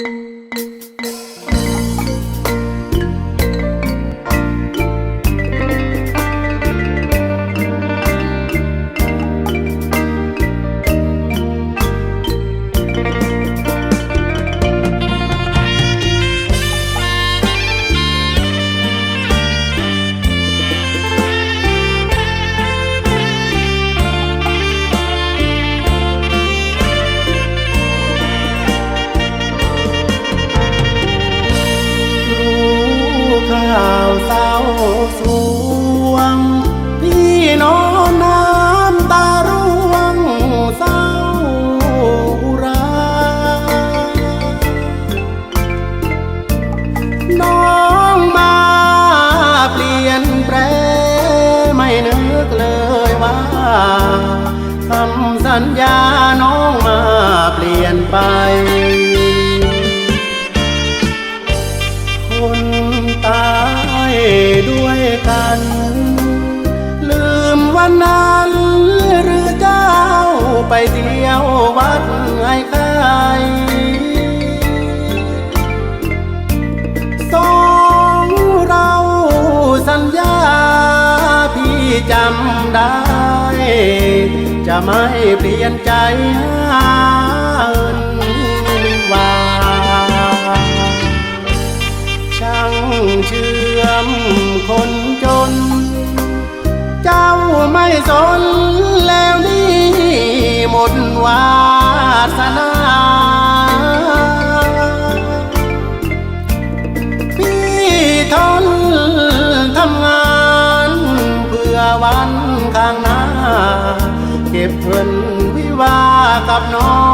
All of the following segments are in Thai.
รู้ เศร้าสวง พี่นอนน้ำตาร่วงเศร้าราน้องมาเปลี่ยนแปลไม่นึกเลยว่าคำสัญญาน้องมาเปลี่ยนไป กัน ลืมวันนั้นหรือเจ้าไปเที่ยววัดไอ้ใครสองเราสัญญาพี่จำได้ จะไม่เปลี่ยนใจหาเอินวาช่างเชื่อมคน สนแล้วนี่หมดวาสนาพี่ทนทำงานเพื่อวันข้างหน้า เก็บเงินวิวากับน้อง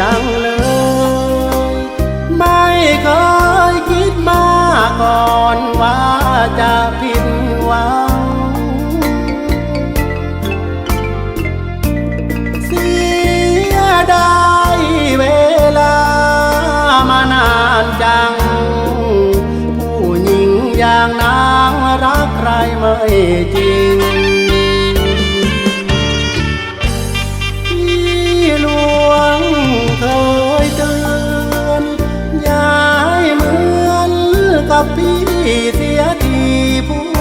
จังเลย ไม่เคยคิดมาก่อนว่าจะผิดหวังเสียดายเวลามานานจัง ผู้หญิงอย่างนางรักใครไม่จริง กับพี่เสียทีผู้